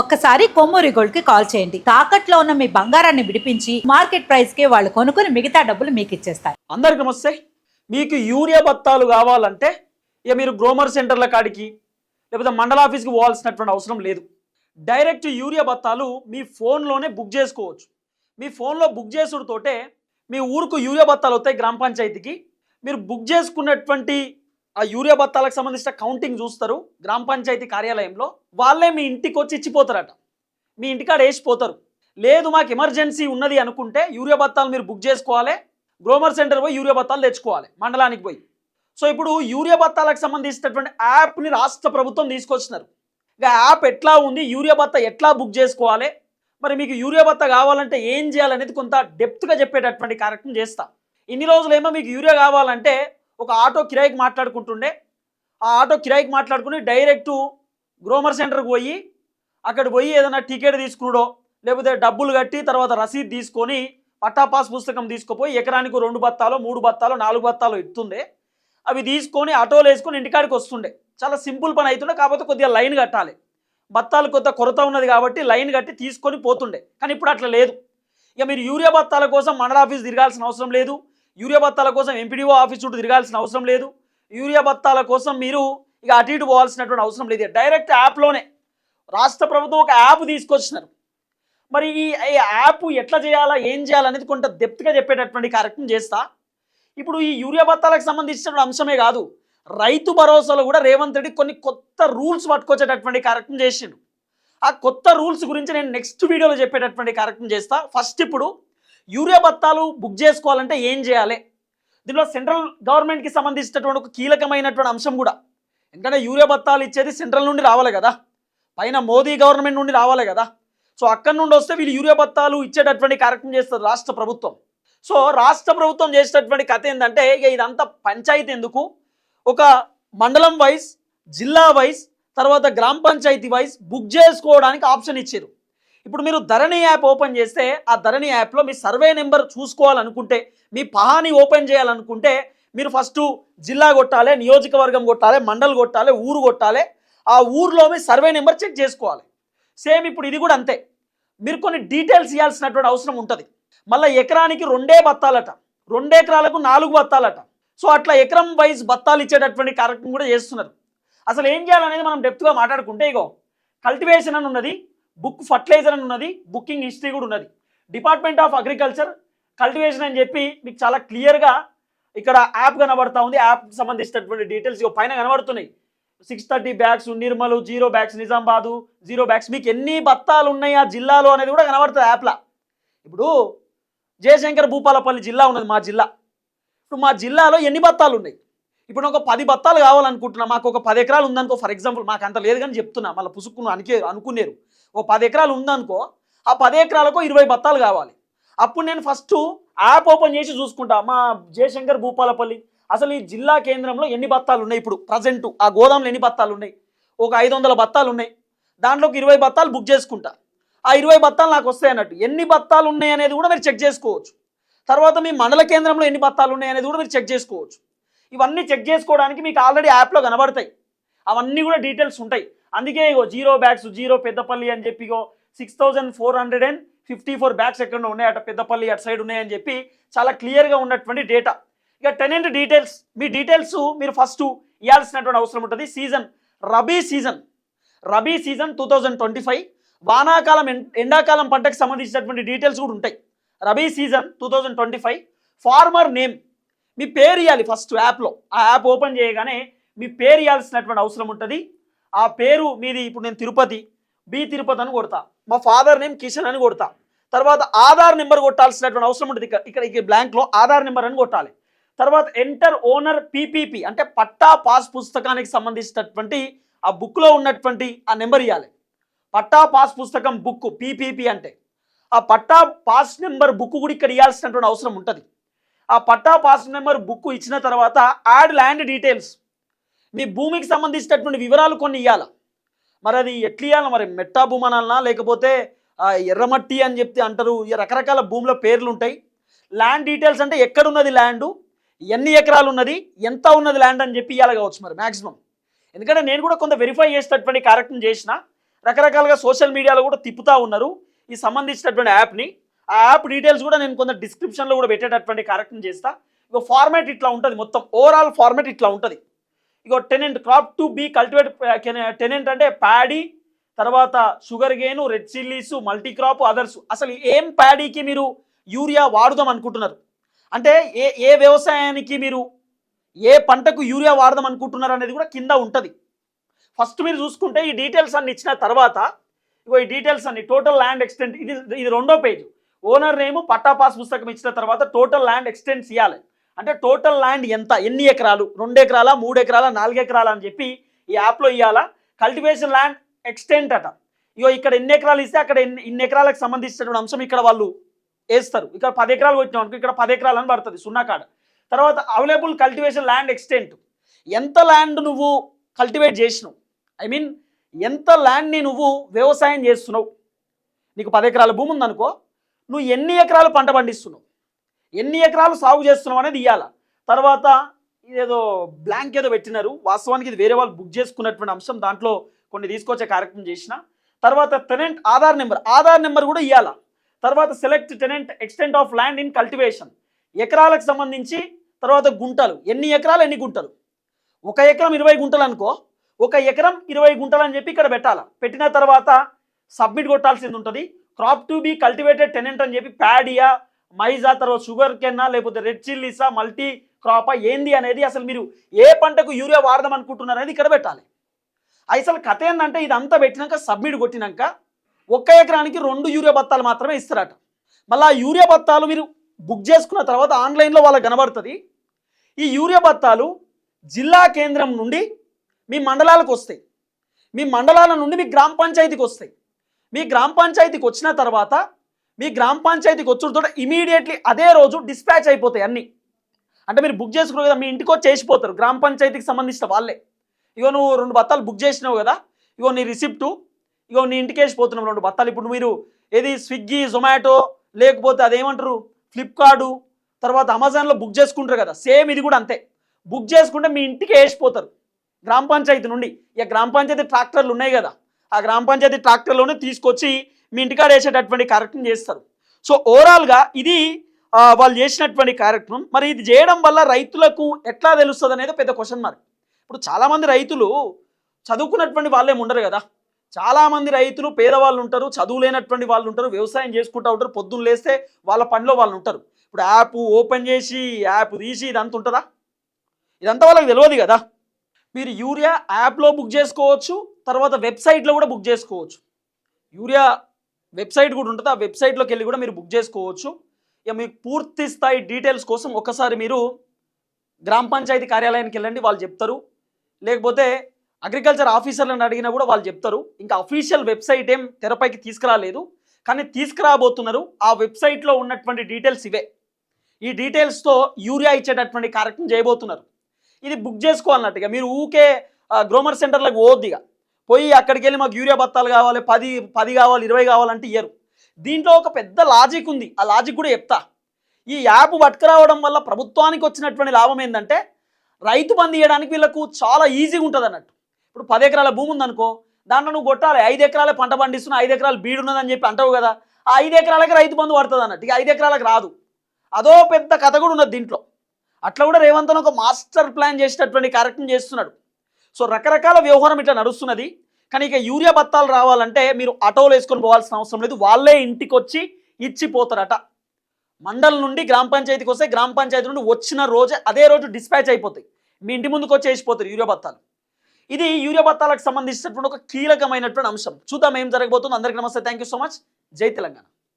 ఒక్కసారి కొమ్మూరి గోల్డ్కి కాల్ చేయండి. తాకట్లో ఉన్న మీ బంగారాన్ని విడిపించి మార్కెట్ ప్రైస్కి వాళ్ళు కొనుక్కుని మిగతా డబ్బులు మీకు ఇచ్చేస్తారు అందరికి నమస్తే. మీకు యూరియా బత్తాలు కావాలంటే ఇక మీరు గ్రోమర్ సెంటర్ల కాడికి లేకపోతే మండల ఆఫీస్కి పోవాల్సినటువంటి అవసరం లేదు. డైరెక్ట్ యూరియా బత్తాలు మీ ఫోన్లోనే బుక్ చేసుకోవచ్చు. మీ ఫోన్లో బుక్ చేసుడుతోటే మీ ఊరుకు యూరియా బత్తాలు వస్తాయి గ్రామ పంచాయతీకి. మీరు బుక్ చేసుకున్నటువంటి ఆ యూరియా బత్తాలకు సంబంధించిన కౌంటింగ్ చూస్తారు గ్రామ పంచాయతీ కార్యాలయంలో. వాళ్ళే మీ ఇంటికి వచ్చి ఇచ్చిపోతారట. మీ ఇంటికాడ వేసిపోతారు లేదు మాకు ఎమర్జెన్సీ ఉన్నది అనుకుంటే యూరియా బత్తాలు మీరు బుక్ చేసుకోవాలి. గ్రోమర్ సెంటర్ పోయి యూరియా బత్తాలు తెచ్చుకోవాలి మండలానికి పోయి. సో ఇప్పుడు యూరియా బత్తాలకు సంబంధించినటువంటి యాప్ని రాష్ట్ర ప్రభుత్వం తీసుకొచ్చినారు. ఇక యాప్ ఎట్లా ఉంది యూరియా బత్త ఎట్లా బుక్ చేసుకోవాలి? మరి మీకు యూరియా బత్త కావాలంటే ఏం చేయాలనేది కొంత డెప్త్గా చెప్పేటటువంటి కార్యక్రమం చేస్తాం. ఇన్ని రోజులు ఏమో మీకు యూరియా కావాలంటే ఒక ఆటో కిరాయికి మాట్లాడుకుంటుండే. ఆ ఆటో కిరాయికి మాట్లాడుకుని డైరెక్ట్ గ్రోమర్ సెంటర్కి పోయి అక్కడ పోయి ఏదైనా టికెట్ తీసుకున్నాడో లేకపోతే డబ్బులు కట్టి తర్వాత రసీద్ తీసుకొని పట్టాపాస్ పుస్తకం తీసుకుపోయి ఎకరానికి రెండు బత్తాలో మూడు బత్తాలో నాలుగు బత్తాలో ఇస్తుండే అవి తీసుకొని ఆటోలు వేసుకొని ఇంటికాడికి వస్తుండే. చాలా సింపుల్ పని అవుతుండే కాకపోతే కొద్దిగా లైన్ కట్టాలి. బత్తాలు కొత్త కొరత ఉన్నది కాబట్టి లైన్ కట్టి తీసుకొని పోతుండే. కానీ ఇప్పుడు అట్లా లేదు. ఇక మీరు యూరియా బత్తాల కోసం మండల ఆఫీస్ తిరగాల్సిన అవసరం లేదు. యూరియా బత్తాల కోసం ఎంపీడీఓ ఆఫీస్ చుట్టూ తిరగాల్సిన అవసరం లేదు. యూరియా బత్తాల కోసం మీరు ఇక అటు ఇటు పోవాల్సినటువంటి అవసరం లేదు. డైరెక్ట్ యాప్లోనే రాష్ట్ర ప్రభుత్వం ఒక యాప్ తీసుకొచ్చినారు. మరి ఈ యాప్ ఎట్లా చేయాలా ఏం చేయాలనేది కొంత డెప్త్గా చెప్పేటటువంటి కార్యక్రమం చేస్తా. ఇప్పుడు ఈ యూరియా బత్తాలకు సంబంధించిన అంశమే కాదు రైతు భరోసాలో కూడా రేవంత్ రెడ్డి కొన్ని కొత్త రూల్స్ పట్టుకొచ్చేటటువంటి కార్యక్రమం చేసిండు. ఆ కొత్త రూల్స్ గురించి నేను నెక్స్ట్ వీడియోలో చెప్పేటటువంటి కార్యక్రమం చేస్తా. ఫస్ట్ ఇప్పుడు యూరియా బత్తాలు బుక్ చేసుకోవాలంటే ఏం చేయాలి? దీనిలో సెంట్రల్ గవర్నమెంట్కి సంబంధించినటువంటి ఒక కీలకమైనటువంటి అంశం కూడా. ఎందుకంటే యూరియా బత్తాలు ఇచ్చేది సెంట్రల్ నుండి రావాలి కదా. పైన మోదీ గవర్నమెంట్ నుండి రావాలి కదా. సో అక్కడి నుండి వస్తే వీళ్ళు యూరియా బత్తాలు ఇచ్చేటటువంటి కార్యక్రమం చేస్తారు రాష్ట్ర ప్రభుత్వం. సో రాష్ట్ర ప్రభుత్వం చేసేటటువంటి కథ ఏంటంటే ఇక ఇదంతా పంచాయతీ ఎందుకు? ఒక మండలం వైజ్ జిల్లా వైజ్ తర్వాత గ్రామ పంచాయతీ వైజ్ బుక్ చేసుకోవడానికి ఆప్షన్ ఇచ్చారు. ఇప్పుడు మీరు ధరణి యాప్ ఓపెన్ చేస్తే ఆ ధరణి యాప్లో మీ సర్వే నెంబర్ చూసుకోవాలనుకుంటే మీ పహాని ఓపెన్ చేయాలనుకుంటే మీరు ఫస్ట్ జిల్లా కొట్టాలి నియోజకవర్గం కొట్టాలి మండల్ కొట్టాలి ఊరు కొట్టాలి ఆ ఊర్లో మీ సర్వే నెంబర్ చెక్ చేసుకోవాలి. సేమ్ ఇప్పుడు ఇది కూడా అంతే. మీరు కొన్ని డీటెయిల్స్ ఇవ్వాల్సినటువంటి అవసరం ఉంటుంది. మళ్ళీ ఎకరానికి రెండే బత్తాలట. రెండు ఎకరాలకు నాలుగు బత్తాలట. సో అట్లా ఎకరం వైజ్ బత్తాలు ఇచ్చేటటువంటి కార్యక్రమం కూడా చేస్తున్నారు. అసలు ఏం చేయాలనేది మనం డెప్త్గా మాట్లాడుకుంటే ఇగో కల్టివేషన్ అని ఉన్నది బుక్ ఫర్టిలైజర్ అని ఉన్నది బుకింగ్ హిస్టరీ కూడా ఉన్నది. డిపార్ట్మెంట్ ఆఫ్ అగ్రికల్చర్ కల్టివేషన్ అని చెప్పి మీకు చాలా క్లియర్గా ఇక్కడ యాప్ కనబడతా ఉంది. యాప్ సంబంధించినటువంటి డీటెయిల్స్ పైన కనబడుతున్నాయి. Six thirty bags Nirmal zero bags Nizamabad zero bags. మీకు ఎన్ని బత్తాలు ఉన్నాయి ఆ జిల్లాలో అనేది కూడా కనబడుతుంది యాప్లో. ఇప్పుడు జయశంకర్ భూపాలపల్లి జిల్లా ఉన్నది మా జిల్లా. ఇప్పుడు మా జిల్లాలో ఎన్ని బత్తాలు ఉన్నాయి? ఇప్పుడు ఒక పది బత్తాలు కావాలనుకుంటున్నా. మాకు ఒక పది ఎకరాలు ఉందనుకో ఫర్ ఎగ్జాంపుల్ మాకు అంత లేదు కానీ చెప్తున్నా. మళ్ళీ పుసుక్కును అనికే అనుకునేరు. ఓ పది ఎకరాలు ఉందనుకో ఆ పది ఎకరాలకు ఇరవై బత్తాలు కావాలి. అప్పుడు నేను ఫస్ట్ యాప్ ఓపెన్ చేసి చూసుకుంటా. మా జయశంకర్ భూపాలపల్లి అసలు ఈ జిల్లా కేంద్రంలో ఎన్ని బత్తాలు ఉన్నాయి ఇప్పుడు? ప్రజెంట్ ఆ గోదాంలో ఎన్ని బత్తాలు ఉన్నాయి? ఒక ఐదు వందల బత్తాలు ఉన్నాయి. దాంట్లోకి ఇరవై బత్తాలు బుక్ చేసుకుంటా. ఆ ఇరవై బత్తాలు నాకు వస్తాయి అన్నట్టు. ఎన్ని బత్తాలు ఉన్నాయి అనేది కూడా మీరు చెక్ చేసుకోవచ్చు. తర్వాత మీ మండల కేంద్రంలో ఎన్ని బత్తాలు ఉన్నాయి అనేది కూడా మీరు చెక్ చేసుకోవచ్చు. ఇవన్నీ చెక్ చేసుకోవడానికి మీకు ఆల్రెడీ యాప్లో కనబడతాయి. అవన్నీ కూడా డీటెయిల్స్ ఉంటాయి. అందుకే ఇగో జీరో బ్యాగ్స్ జీరో పెద్దపల్లి అని చెప్పి ఇగో six thousand four hundred and fifty four bags ఎక్కడ ఉన్నాయి అటు పెద్దపల్లి అటు సైడ్ ఉన్నాయని చెప్పి చాలా క్లియర్గా ఉన్నటువంటి డేటా ఇక టెనెంట్ డీటెయిల్స్ మీ డీటెయిల్స్ మీరు ఫస్ట్ ఇవ్వాల్సినటువంటి అవసరం ఉంటుంది. Season rabi season rabi season two thousand twenty five వానాకాలం ఎం- ఎండాకాలం పంటకు సంబంధించినటువంటి డీటెయిల్స్ కూడా ఉంటాయి. Rabi season two thousand twenty five farmer name మీ పేరు ఇవ్వాలి ఫస్ట్ యాప్లో ఆ యాప్ ఓపెన్ చేయగానే మీ పేరు ఇవ్వాల్సినటువంటి అవసరం ఉంటుంది. ఆ పేరు మీది ఇప్పుడు నేను తిరుపతి బి తిరుపతి అని కొడతా. మా ఫాదర్ నేమ్ కిషన్ అని కొడతా. తర్వాత ఆధార్ నెంబర్ కొట్టాల్సినటువంటి అవసరం ఉంటుంది. ఇక్కడ ఇక్కడ బ్లాంక్లో ఆధార్ నెంబర్ అని కొట్టాలి. తర్వాత ఎంటర్ ఓనర్ పీపీపీ అంటే పట్టా పాస్ పుస్తకానికి సంబంధించినటువంటి ఆ బుక్లో ఉన్నటువంటి ఆ నెంబర్ ఇవ్వాలి పట్టా పాస్ పుస్తకం బుక్ పీపీపీ అంటే. ఆ పట్టా పాస్ నెంబర్ బుక్ కూడా ఇక్కడ ఇవ్వాల్సినటువంటి అవసరం ఉంటుంది. ఆ పట్టా పాస్ నెంబర్ బుక్ ఇచ్చిన తర్వాత యాడ్ ల్యాండ్ డీటెయిల్స్. మీ భూమికి సంబంధించినటువంటి వివరాలు కొన్ని ఇవ్వాలా మరి అది ఎట్లా ఇవ్వాలి మరి మెట్టా భూమనాలనా? లేకపోతే ఎర్రమట్టి అని చెప్తే అంటారు. రకరకాల భూముల పేర్లు ఉంటాయి. ల్యాండ్ డీటెయిల్స్ అంటే ఎక్కడున్నది ల్యాండు ఎన్ని ఎకరాలు ఉన్నది? ఎంత ఉన్నది ల్యాండ్ అని చెప్పి ఇవ్వాలి కావచ్చు మరి మ్యాక్సిమం ఎందుకంటే నేను కూడా కొంత వెరిఫై చేసేటటువంటి కార్యక్రమం చేసిన. రకరకాలుగా సోషల్ మీడియాలో కూడా తిప్పుతా ఉన్నారు. ఈ సంబంధించినటువంటి యాప్ని ఆ యాప్ డీటెయిల్స్ కూడా నేను కొంత డిస్క్రిప్షన్లో కూడా పెట్టేటటువంటి కార్యక్రమం చేస్తా. ఇక ఫార్మాట్ ఇట్లా ఉంటుంది మొత్తం. ఓవరాల్ ఫార్మాట్ ఇట్లా ఉంటుంది. ఇగో tenant crop to be cultivate tenant అంటే ప్యాడీ తర్వాత sugarcane red chillies multi crop others. అసలు ఏం ప్యాడీకి మీరు యూరియా వాడుదాం అనుకుంటున్నారు? అంటే ఏ ఏ వ్యవసాయానికి మీరు ఏ పంటకు యూరియా వాడదాం అనుకుంటున్నారు అనేది కూడా కింద ఉంటుంది. ఫస్ట్ మీరు చూసుకుంటే ఈ డీటెయిల్స్ అన్ని ఇచ్చిన తర్వాత ఇగో ఈ డీటెయిల్స్ అన్ని టోటల్ ల్యాండ్ ఎక్స్టెంట్ ఇది ఇది రెండో page. Owner name patta pass పుస్తకం ఇచ్చిన తర్వాత టోటల్ ల్యాండ్ ఎక్స్టెంట్స్ ఇవ్వాలి అంటే టోటల్ ల్యాండ్ ఎంత? ఎన్ని ఎకరాలు? రెండు ఎకరాల? మూడు ఎకరాల? నాలుగు ఎకరాల అని చెప్పి ఈ యాప్లో ఇవ్వాలా కల్టివేషన్ ల్యాండ్ ఎక్స్టెంట్ అట. ఇగో ఇక్కడ ఎన్ని ఎకరాలు ఇస్తే అక్కడ ఎన్ని ఇన్ని ఎకరాలకు సంబంధించినటువంటి అంశం ఇక్కడ వాళ్ళు వేస్తారు. ఇక్కడ పది ఎకరాలు కొట్టినాం అనుకో ఇక్కడ పది ఎకరాలు అని పడుతుంది సున్నా కాడ. తర్వాత అవైలబుల్ కల్టివేషన్ ల్యాండ్ ఎక్స్టెంట్. ఎంత ల్యాండ్ నువ్వు కల్టివేట్ చేసినావు? ఐ మీన్ ఎంత ల్యాండ్ని నువ్వు వ్యవసాయం చేస్తున్నావు? నీకు పది ఎకరాల భూమి ఉందనుకో నువ్వు ఎన్ని ఎకరాలు పంట పండిస్తున్నావు? ఎన్ని ఎకరాలు సాగు చేస్తున్నాం అనేది ఇవ్వాల తర్వాత ఇదేదో బ్లాంక్ ఏదో పెట్టినారు. వాస్తవానికి ఇది వేరే వాళ్ళు బుక్ చేసుకున్నటువంటి అంశం. దాంట్లో కొన్ని తీసుకొచ్చే కార్యక్రమం చేసిన. తర్వాత tenant Aadhaar number. Aadhaar number కూడా ఇవ్వాల తర్వాత select tenant extent of land in cultivation ఎకరాలకు సంబంధించి తర్వాత గుంటలు. ఎన్ని ఎకరాలు ఎన్ని గుంటలు? ఒక ఎకరం ఇరవై గుంటలు అనుకో. ఒక ఎకరం ఇరవై గుంటలు అని చెప్పి ఇక్కడ పెట్టాల. పెట్టిన తర్వాత సబ్మిట్ కొట్టాల్సింది ఉంటుంది. Crop to be cultivated tenant అని చెప్పి ప్యాడియా మైజా తర్వాత షుగర్ కెన్నా లేకపోతే రెడ్ చిల్లీసా మల్టీ క్రాపా ఏంది అనేది అసలు మీరు ఏ పంటకు యూరియా వాడదాం అనుకుంటున్నారు అనేది ఇక్కడ పెట్టాలి. అసలు కథ ఏంటంటే ఇదంతా పెట్టినాక సబ్మిట్ కొట్టినాక ఒక్క ఎకరానికి రెండు యూరియా బత్తాలు మాత్రమే ఇస్తారట. మళ్ళీ ఆ యూరియా బత్తాలు మీరు బుక్ చేసుకున్న తర్వాత ఆన్లైన్లో వాళ్ళకి కనబడుతుంది. ఈ యూరియా బత్తాలు జిల్లా కేంద్రం నుండి మీ మండలాలకు వస్తాయి. మీ మండలాల నుండి మీ గ్రామ పంచాయతీకి వస్తాయి. మీ గ్రామ పంచాయతీకి వచ్చిన తర్వాత మీ గ్రామ పంచాయతీకి వచ్చుడుతో ఇమీడియట్లీ అదే రోజు డిస్పాచ్ అయిపోతాయి అన్నీ. అంటే మీరు బుక్ చేసుకున్నారు కదా మీ ఇంటికి వచ్చి చేసిపోతారు. గ్రామ పంచాయతీకి సంబంధించిన వాళ్ళే. ఇగో నువ్వు రెండు బత్తాలు బుక్ చేసినావు కదా ఇగో నీ రిసిప్టు ఇగో నీ ఇంటికి వేసిపోతున్నావు రెండు బత్తాలు. ఇప్పుడు మీరు ఏది స్విగ్గీ జొమాటో లేకపోతే అదేమంటారు ఫ్లిప్కార్టు తర్వాత అమెజాన్లో బుక్ చేసుకుంటారు కదా సేమ్ ఇది కూడా అంతే. బుక్ చేసుకుంటే మీ ఇంటికి వేసిపోతారు. గ్రామ పంచాయతీ నుండి. ఇక గ్రామ పంచాయతీ ట్రాక్టర్లు ఉన్నాయి కదా ఆ గ్రామ పంచాయతీ ట్రాక్టర్లోనే తీసుకొచ్చి మీ ఇంటికాడ వేసేటటువంటి కార్యక్రమం చేస్తారు. సో ఓవరాల్గా ఇది వాళ్ళు చేసినటువంటి కార్యక్రమం మరి ఇది చేయడం వల్ల రైతులకు ఎట్లా తెలుస్తుంది అనేది పెద్ద క్వశ్చన్ మార్క్ ఇప్పుడు చాలామంది రైతులు చదువుకున్నటువంటి వాళ్ళేం ఉండరు కదా. చాలామంది రైతులు పేదవాళ్ళు ఉంటారు చదువు లేనటువంటి వాళ్ళు ఉంటారు వ్యవసాయం చేసుకుంటూ ఉంటారు పొద్దున్న లేస్తే వాళ్ళ పనిలో వాళ్ళు ఉంటారు. ఇప్పుడు యాప్ ఓపెన్ చేసి యాప్ తీసి ఇదంతా ఉంటుందా? ఇదంతా వాళ్ళకి తెలియదు కదా. మీరు యూరియా యాప్లో బుక్ చేసుకోవచ్చు తర్వాత వెబ్సైట్లో కూడా బుక్ చేసుకోవచ్చు. యూరియా వెబ్సైట్ కూడా ఉంటుంది. ఆ వెబ్సైట్లోకి వెళ్ళి కూడా మీరు బుక్ చేసుకోవచ్చు. ఇక మీకు పూర్తి స్థాయి డీటెయిల్స్ కోసం ఒకసారి మీరు గ్రామ పంచాయతీ కార్యాలయానికి వెళ్ళండి వాళ్ళు చెప్తారు. లేకపోతే అగ్రికల్చర్ ఆఫీసర్లను అడిగినా కూడా వాళ్ళు చెప్తారు. ఇంకా అఫీషియల్ వెబ్సైట్ ఏం తెరపైకి తీసుకురాలేదు. కానీ తీసుకురాబోతున్నారు. ఆ వెబ్సైట్లో ఉన్నటువంటి డీటెయిల్స్ ఇవే. ఈ డీటెయిల్స్తో యూరియా ఇచ్చేటటువంటి కార్యక్రమం చేయబోతున్నారు. ఇది బుక్ చేసుకోవాలన్నట్టుగా మీరు ఊకే గ్రోమర్ సెంటర్లకు పోవద్దు ఇక. పోయి అక్కడికి వెళ్ళి మాకు యూరియా బత్తాలు కావాలి పది పది కావాలి ఇరవై కావాలంటే ఇయ్యరు. దీంట్లో ఒక పెద్ద లాజిక్ ఉంది. ఆ లాజిక్ కూడా చెప్తా. ఈ యాప్ పట్టుకురావడం వల్ల ప్రభుత్వానికి వచ్చినటువంటి లాభం ఏంటంటే రైతు బంద్ ఇవ్వడానికి వీళ్ళకు చాలా ఈజీగా ఉంటుంది అన్నట్టు. ఇప్పుడు పది ఎకరాల భూమి ఉందనుకో దాంట్లో నువ్వు కొట్టాలి ఐదు ఎకరాలే పంట పండిస్తున్నా ఐదు ఎకరాలు బీడు ఉన్నదని చెప్పి అంటావు కదా ఆ ఐదు ఎకరాలకి రైతు బంధు పడుతుంది అన్నట్టు. ఇక ఐదు ఎకరాలకు రాదు. అదో పెద్ద కథ కూడా ఉన్నది దీంట్లో. అట్లా కూడా రేవంత్ ఒక మాస్టర్ ప్లాన్ చేసేటటువంటి కార్యక్రమం చేస్తున్నాడు. సో రకరకాల వ్యవహారం ఇట్లా నడుస్తున్నది. కానీ ఇక యూరియా బత్తాలు రావాలంటే మీరు ఆటోలు వేసుకొని పోవాల్సిన అవసరం లేదు. వాళ్ళే ఇంటికి వచ్చి ఇచ్చిపోతారట. మండలం నుండి గ్రామ పంచాయతీకి వస్తే గ్రామ పంచాయతీ నుండి వచ్చిన రోజే అదే రోజు డిస్పాచ్ అయిపోతాయి. మీ ఇంటి ముందుకు వచ్చి వేసిపోతారు యూరియా బత్తాలు. ఇది యూరియా బత్తాలకు సంబంధించినటువంటి ఒక కీలకమైనటువంటి అంశం. చూద్దాం ఏం జరగబోతుంది. అందరికీ నమస్తే. థ్యాంక్ యూ సో మచ్ జై తెలంగాణ.